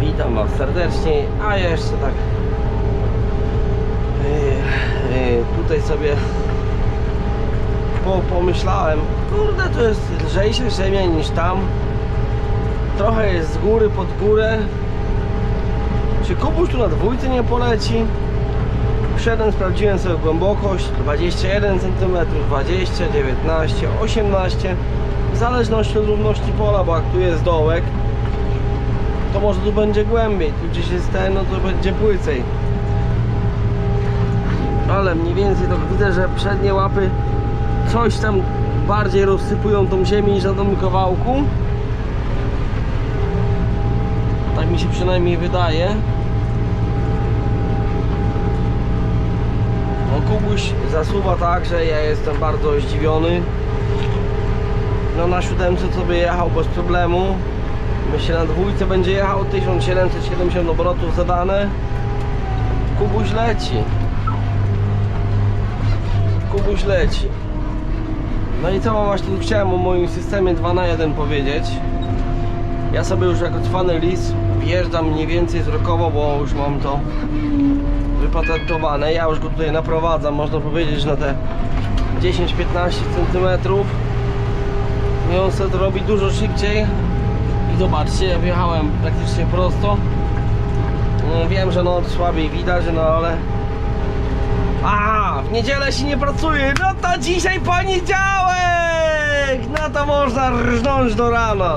Witam Was serdecznie, a jeszcze tak yy, yy, tutaj sobie po, pomyślałem, kurde to jest lżejsza ziemia niż tam trochę jest z góry pod górę czy Kubuś tu na dwójce nie poleci? Wszedłem, sprawdziłem sobie głębokość 21 cm, 20, 19, 18 w zależności od równości pola, bo jak tu jest dołek to może tu będzie głębiej, tu gdzieś jest ten, no to będzie płycej ale mniej więcej to widzę, że przednie łapy coś tam bardziej rozsypują tą ziemię niż na tym kawałku tak mi się przynajmniej wydaje No Kubuś zasuwa tak, że ja jestem bardzo zdziwiony. No na siódemce sobie jechał bez problemu. Myślę na dwójce będzie jechał 1770 obrotów zadane. Kubuś leci. Kubuś leci. No i co właśnie chciałem o moim systemie 2 na 1 powiedzieć. Ja sobie już jako cwany lis wjeżdżam mniej więcej zrokowo, bo już mam to wypatentowane. Ja już go tutaj naprowadzam, można powiedzieć, na te 10-15 cm. I on sobie to robi dużo szybciej. Zobaczcie, wjechałem praktycznie prosto. No, Wiem, że no słabiej widać, no ale... A, w niedzielę się nie pracuje, no to dzisiaj poniedziałek! No to można rżnąć do rana.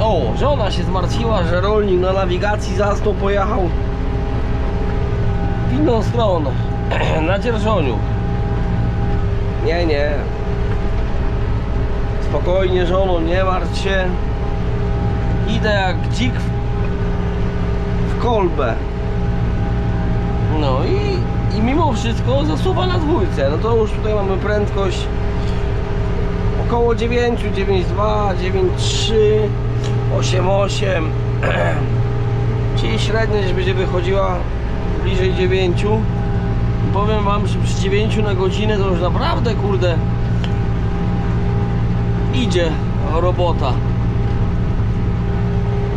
O, żona się zmartwiła, że rolnik na nawigacji zasnął, pojechał w inną stronę, na dzierżoniu. Nie, nie. Spokojnie, żono, nie martw się. Idę jak dzik w, w kolbę. No i, i mimo wszystko zasuwa na dwójce. No to już tutaj mamy prędkość około 9, 9,2, 9,3, 8,8 czyli średnia będzie wychodziła bliżej 9 powiem wam, że przy 9 na godzinę to już naprawdę kurde idzie robota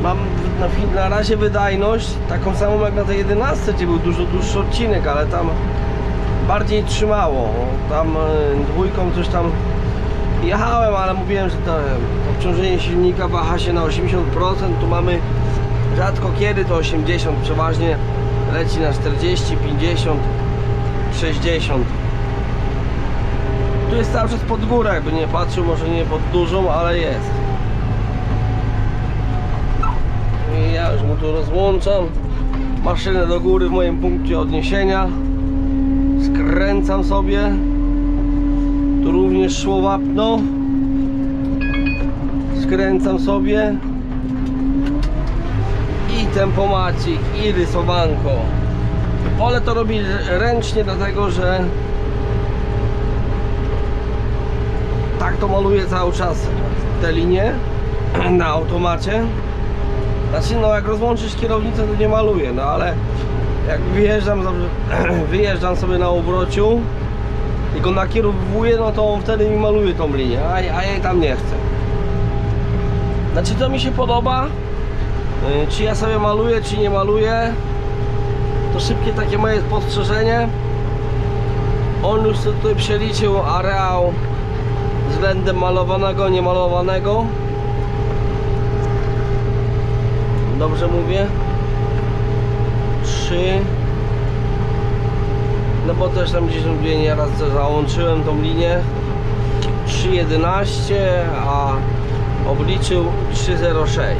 mam na, na razie wydajność taką samą jak na tej 11 gdzie był dużo dłuższy odcinek ale tam bardziej trzymało tam e, dwójką coś tam Jechałem, ale mówiłem, że to obciążenie silnika waha się na 80%. Tu mamy rzadko kiedy to 80, przeważnie leci na 40, 50, 60. Tu jest cały czas pod górę, jakby nie patrzył, może nie pod dużą, ale jest. I ja już mu tu rozłączam maszynę do góry w moim punkcie odniesienia. Skręcam sobie. Tu również szło wapno. Skręcam sobie. I tempomacik, i rysowanko. Pole to robi ręcznie, dlatego że tak to maluję cały czas te linie na automacie. Znaczy no jak rozłączysz kierownicę to nie maluję, no ale jak wyjeżdżam, wyjeżdżam sobie na obrociu i go nakierowuję, no to on wtedy mi maluje tą linię, a, ja jej tam nie chcę. Znaczy to mi się podoba, Yy, czy ja sobie maluję, czy nie maluję, to szybkie takie moje spostrzeżenie. On już tutaj przeliczył areał względem malowanego, niemalowanego. Dobrze mówię? 3 no bo też tam gdzieś mówię nieraz załączyłem tą linię 3.11 a obliczył 3.06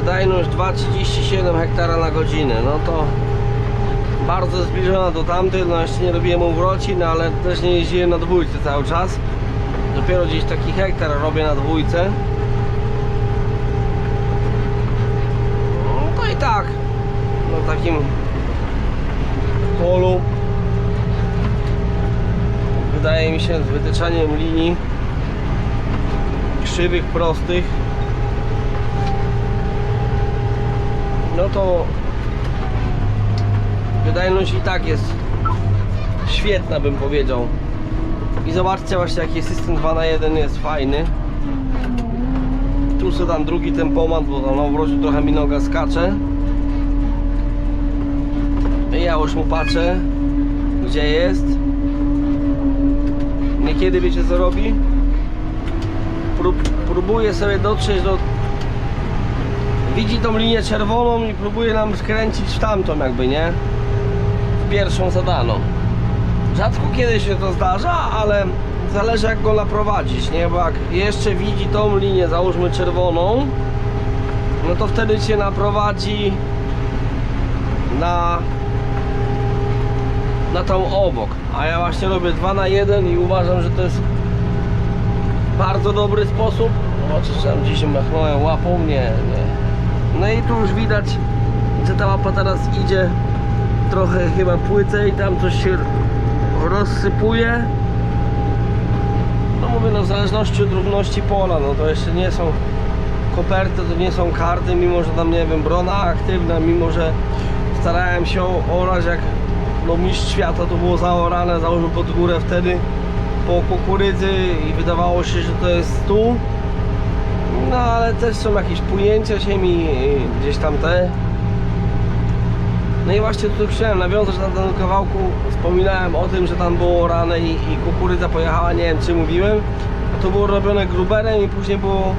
wydajność 2,37 hektara na godzinę. No to bardzo zbliżona do tamtej no jeszcze nie robiłem uwrocin ale też nie jeździłem na dwójce cały czas. Dopiero gdzieś taki hektar robię na dwójce. No to i tak na takim polu. Wydaje mi się z wytyczaniem linii krzywych, prostych no to wydajność i tak jest świetna bym powiedział. I zobaczcie właśnie jaki system 2 na 1 jest fajny. Tu sobie dam drugi tempomat, bo tam na obrocie trochę mi noga skacze. I ja już mu patrzę, gdzie jest. Niekiedy wiecie co robi? Prób, próbuje sobie dotrzeć do... Widzi tą linię czerwoną i próbuje nam skręcić w tamtą jakby, nie? W pierwszą zadaną. Rzadko kiedy się to zdarza, ale zależy jak go naprowadzić, nie? Bo jak jeszcze widzi tą linię, załóżmy czerwoną, no to wtedy cię naprowadzi na na tą obok. A ja właśnie robię 2 na 1 i uważam, że to jest bardzo dobry sposób. Zobaczcie, czy tam gdzieś machnąłem łapą? Nie, nie. No i tu już widać, że ta łapa teraz idzie trochę chyba płycej i tam coś się rozsypuje. No mówię, no w zależności od równości pola, no to jeszcze nie są koperty, to nie są karty, mimo że tam nie wiem, brona aktywna, mimo że starałem się orać jak no mistrz świata to było zaorane, załóżmy pod górę wtedy po kukurydzy i wydawało się, że to jest tu. No ale też są jakieś płynięcia ziemi, y, gdzieś tam te. No i właśnie tutaj chciałem nawiązać na tym kawałku. Wspominałem o tym, że tam było rane i, i kukurydza pojechała, nie wiem czy mówiłem. A to było robione gruberem i później było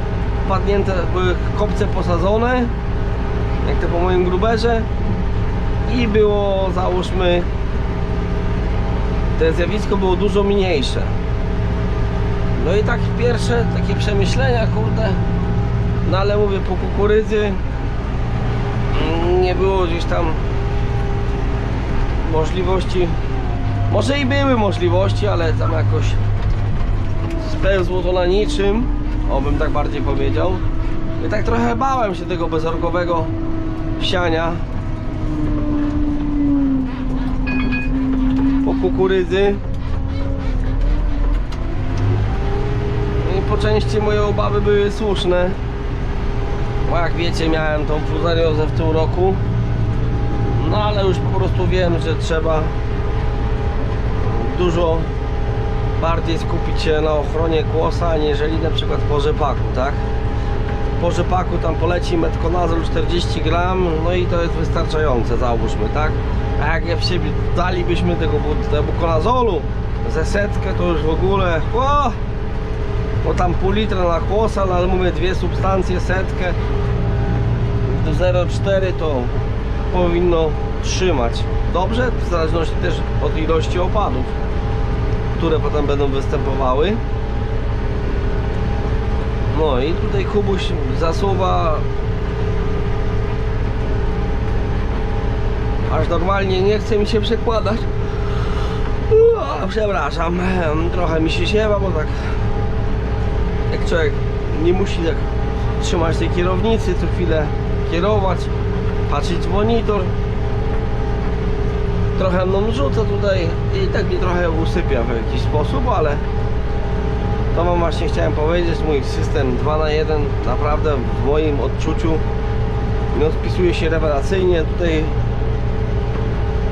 padnięte, były kopce posadzone, jak to po moim gruberze. I było załóżmy to zjawisko było dużo mniejsze. No i tak pierwsze takie przemyślenia, kurde. No ale mówię, po kukurydzy nie było gdzieś tam możliwości. Może i były możliwości, ale tam jakoś spełzło to na niczym. O, bym tak bardziej powiedział. I tak trochę bałem się tego bezorgowego siania. Po kukurydzy. Po części moje obawy były słuszne. Bo jak wiecie, miałem tą fuzariozę w tym roku. No ale już po prostu wiem, że trzeba dużo bardziej skupić się na ochronie kłosa, aniżeli na przykład po rzepaku, tak? Po rzepaku tam poleci metkonazol 40 gram, no i to jest wystarczające, załóżmy, tak? A jak ja w siebie dalibyśmy tego, bu- tego bukonazolu ze setkę, to już w ogóle, o! Bo tam pół litra na kłosa, ale mówię dwie substancje, setkę do 0,4 to powinno trzymać dobrze, w zależności też od ilości opadów, które potem będą występowały. No i tutaj Kubuś zasuwa aż normalnie nie chce mi się przekładać. Przepraszam, trochę mi się siewa, bo tak jak człowiek nie musi tak trzymać tej kierownicy, co chwilę kierować, patrzeć w monitor. Trochę mną rzuca tutaj i tak mnie trochę usypia w jakiś sposób, ale to wam właśnie chciałem powiedzieć, mój system 2 na 1 naprawdę w moim odczuciu no, spisuje się rewelacyjnie. Tutaj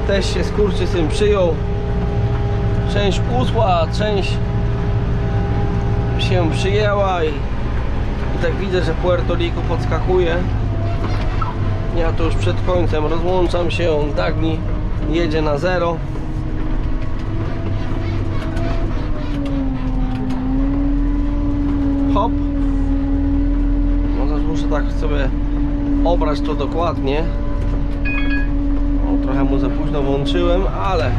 też się skurczysyn przyjął. Część usła, część się przyjęła i, i tak widzę, że Puerto Rico podskakuje. Ja to już przed końcem rozłączam się, Dagni jedzie na zero. Hop. No muszę tak sobie obrać to dokładnie. O, trochę mu za późno włączyłem, ale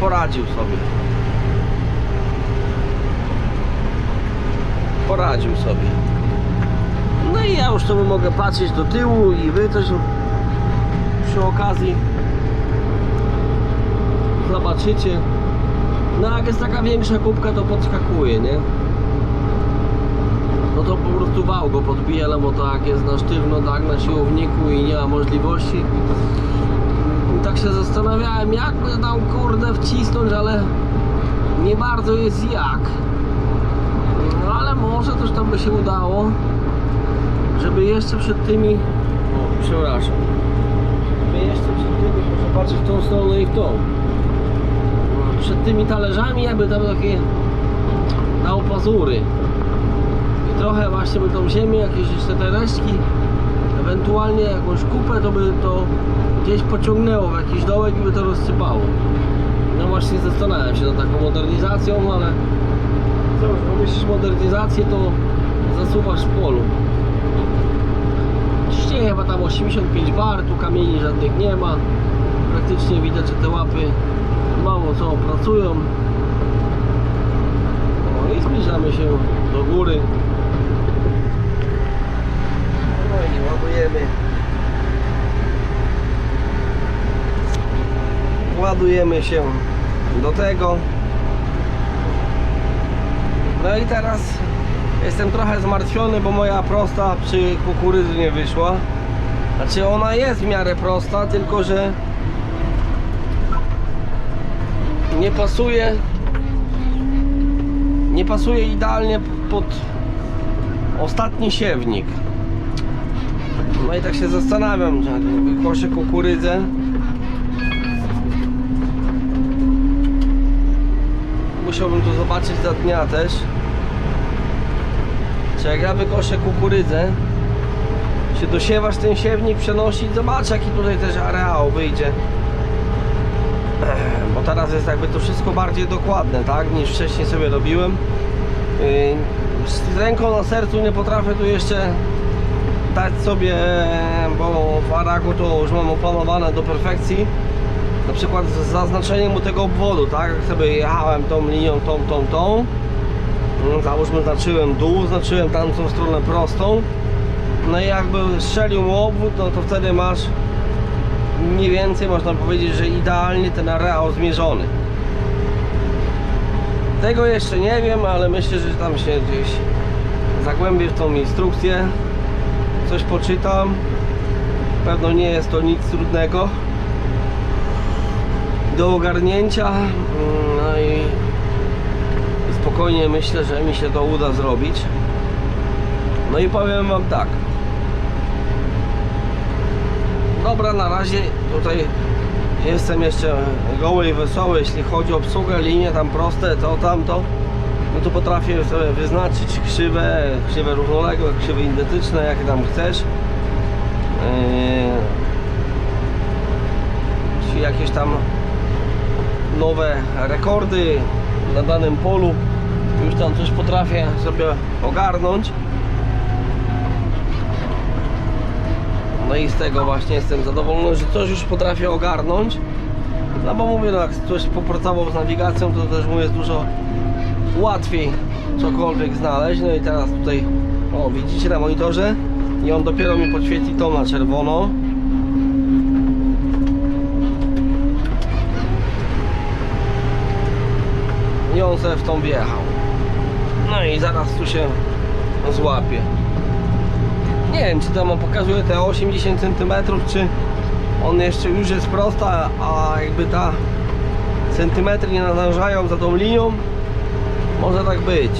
poradził sobie. Poradził sobie. No i ja już sobie mogę patrzeć do tyłu i wy też przy okazji zobaczycie. No jak jest taka większa kubka to podskakuje, nie? No to po prostu wał go podbija, no bo to jak jest na sztywno tak na siłowniku i nie ma możliwości. I tak się zastanawiałem jak by tam kurde wcisnąć, ale nie bardzo jest jak. Może też tam by się udało, żeby jeszcze przed tymi... O, przepraszam. Żeby jeszcze przed tymi, proszę patrzeć w tą stronę i w tą. Przed tymi talerzami jakby tam takie dał pazury. I trochę właśnie by tą ziemię, jakieś jeszcze te resztki, ewentualnie jakąś kupę, to by to gdzieś pociągnęło w jakiś dołek i by to rozsypało. No właśnie zastanawiam się nad taką modernizacją, ale pomyślisz modernizację, to zasuwasz w polu. Ciśnienie chyba tam 85 bar, tu kamieni żadnych nie ma. Praktycznie widać, że te łapy mało co pracują. No i zbliżamy się do góry. No i ładujemy. Ładujemy się do tego. No i teraz jestem trochę zmartwiony, bo moja prosta przy kukurydzy nie wyszła. Znaczy ona jest w miarę prosta, tylko że nie pasuje nie pasuje idealnie pod ostatni siewnik. No i tak się zastanawiam, że koszę kukurydzę. Musiałbym to zobaczyć za dnia też. Czy jak ja wykoszę kukurydzę, czy dosiewasz ten siewnik, przenosić, zobacz jaki tutaj też areał wyjdzie. Bo teraz jest jakby to wszystko bardziej dokładne, tak, niż wcześniej sobie robiłem. Yy, Z ręką na sercu nie potrafię tu jeszcze dać sobie, bo w Aragu to już mam opanowane do perfekcji. Na przykład z zaznaczeniem mu tego obwodu, tak, jak sobie jechałem tą linią, tą, tą, tą. No, Załóżmy, znaczyłem dół, znaczyłem tamtą stronę prostą. No i jakby strzelił mu obwód, no to wtedy masz mniej więcej można powiedzieć, że idealnie ten areał zmierzony. Tego jeszcze nie wiem, ale myślę, że tam się gdzieś zagłębię w tą instrukcję, coś poczytam. Pewno nie jest to nic trudnego do ogarnięcia. Mm, No i spokojnie myślę, że mi się to uda zrobić. No i powiem Wam tak. Dobra, na razie tutaj jestem jeszcze goły i wesoły, jeśli chodzi o obsługę, linie tam proste, to tamto. No to potrafię sobie wyznaczyć krzywe, krzywe równoległe, krzywe identyczne, jakie tam chcesz. Yy, czy jakieś tam nowe rekordy na danym polu. Już tam coś potrafię sobie ogarnąć. No i z tego właśnie jestem zadowolony, że coś już potrafię ogarnąć. No bo mówię, no jak ktoś popracował z nawigacją, to też mu jest dużo łatwiej cokolwiek znaleźć. No i teraz tutaj, o widzicie na monitorze i on dopiero mi podświetli to na czerwono. I on sobie w tą wjechał. No i zaraz tu się złapie. Nie wiem, czy tam on pokazuje te 80 cm, czy on jeszcze już jest prosta, a jakby ta centymetry nie nadążają za tą linią. Może tak być.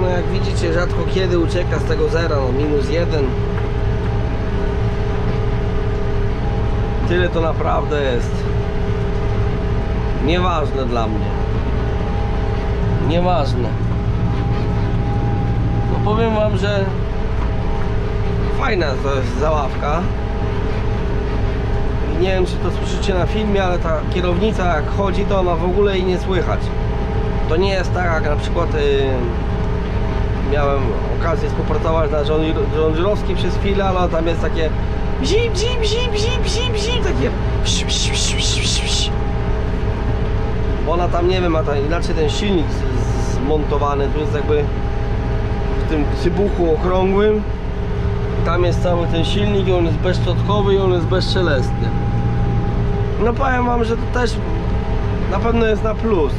No jak widzicie, rzadko kiedy ucieka z tego zera, no minus jeden. Tyle to naprawdę jest nieważne dla mnie. Nieważne. No powiem wam, że fajna to jest załawka. Nie wiem czy to słyszycie na filmie, ale ta kierownica jak chodzi to ona w ogóle jej nie słychać. To nie jest tak jak na przykład y, miałem okazję współpracować na żołnierskim przez chwilę, ale tam jest takie bzim, bzim, bzim, bzim, bzim, takie psz, psz, psz, psz, psz, psz. Bo ona tam nie wiem, ma tam inaczej ten silnik zmontowany, tu jest jakby w tym cybuchu okrągłym tam jest cały ten silnik i on jest bezczotkowy i on jest bezszelestny. No powiem wam, że to też na pewno jest na plus.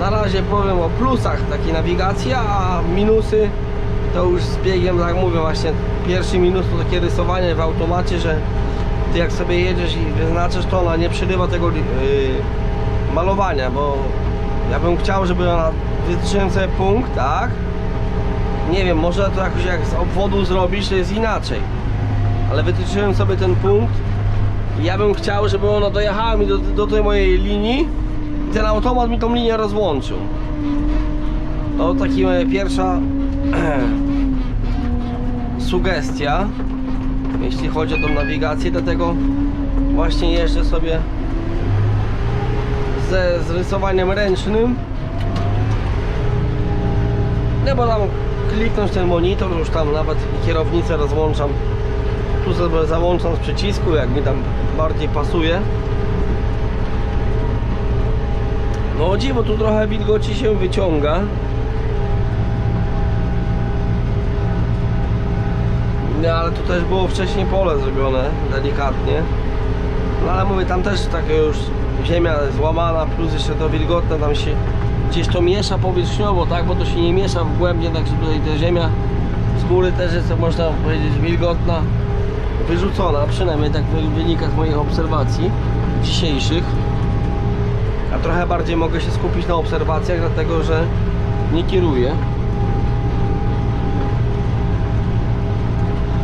Na razie powiem o plusach takiej nawigacji, a minusy to już z biegiem, tak mówię właśnie, pierwszy minus to takie rysowanie w automacie, że ty jak sobie jedziesz i wyznaczasz to ona nie przerywa tego yy, malowania, bo ja bym chciał, żeby ona wytyczyłem sobie punkt, tak? Nie wiem, może to jakoś jak z obwodu zrobisz, to jest inaczej. Ale wytyczyłem sobie ten punkt Ja bym chciał, żeby ona dojechała mi do, do tej mojej linii i ten automat mi tą linię rozłączył. To taka moja pierwsza sugestia, jeśli chodzi o tą nawigację, dlatego właśnie jeżdżę sobie ze zrysowaniem ręcznym. Bo tam kliknąć ten monitor, już tam nawet kierownicę rozłączam. Tu sobie załączam z przycisku, jak mi tam bardziej pasuje. No dziwo, tu trochę wilgoci się wyciąga. No ale tu też było wcześniej pole zrobione, delikatnie. No ale mówię, tam też taka już ziemia złamana, plus jeszcze to wilgotne, tam się gdzieś to miesza powierzchniowo, tak? Bo to się nie miesza wgłębnie, tak żeby tutaj ta ziemia z góry też jest, można powiedzieć, wilgotna, wyrzucona, przynajmniej tak wy- wynika z moich obserwacji dzisiejszych. A trochę bardziej mogę się skupić na obserwacjach, dlatego że nie kieruję.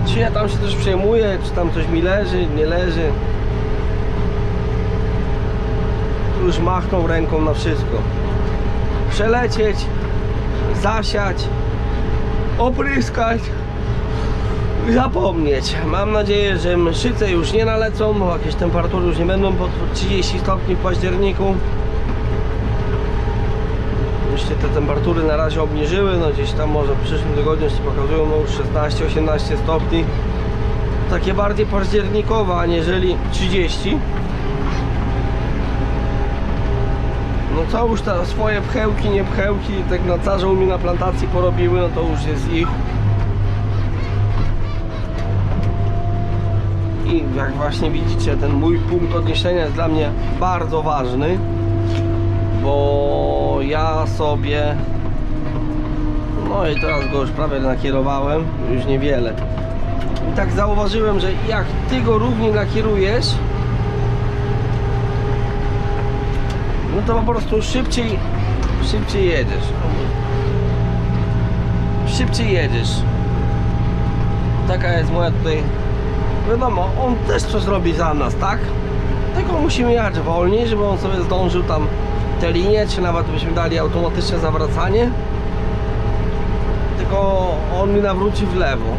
Czy ja tam się też przejmuję, czy tam coś mi leży, nie leży. Tu już machnął ręką na wszystko. Przelecieć, zasiać, opryskać zapomnieć. Mam nadzieję, że mszyce już nie nalecą, bo jakieś temperatury już nie będą pod 30 stopni w październiku. Już te temperatury na razie obniżyły, no gdzieś tam może w przyszłym tygodniu się pokazują no już 16-18 stopni. Takie bardziej październikowe, aniżeli 30. No co już te swoje pchełki, nie pchełki, tak na carze u mnie na plantacji porobiły, no to już jest ich. I jak właśnie widzicie, ten mój punkt odniesienia jest dla mnie bardzo ważny, bo ja sobie, no i teraz go już prawie nakierowałem, już niewiele. I tak zauważyłem, że jak ty go równie nakierujesz, no to po prostu szybciej, szybciej jedziesz. Szybciej jedziesz. Taka jest moja tutaj. Wiadomo, on też coś robi za nas, tak? Tylko musimy jechać wolniej, żeby on sobie zdążył tam te linie, czy nawet byśmy dali automatyczne zawracanie. Tylko on mi nawróci w lewo.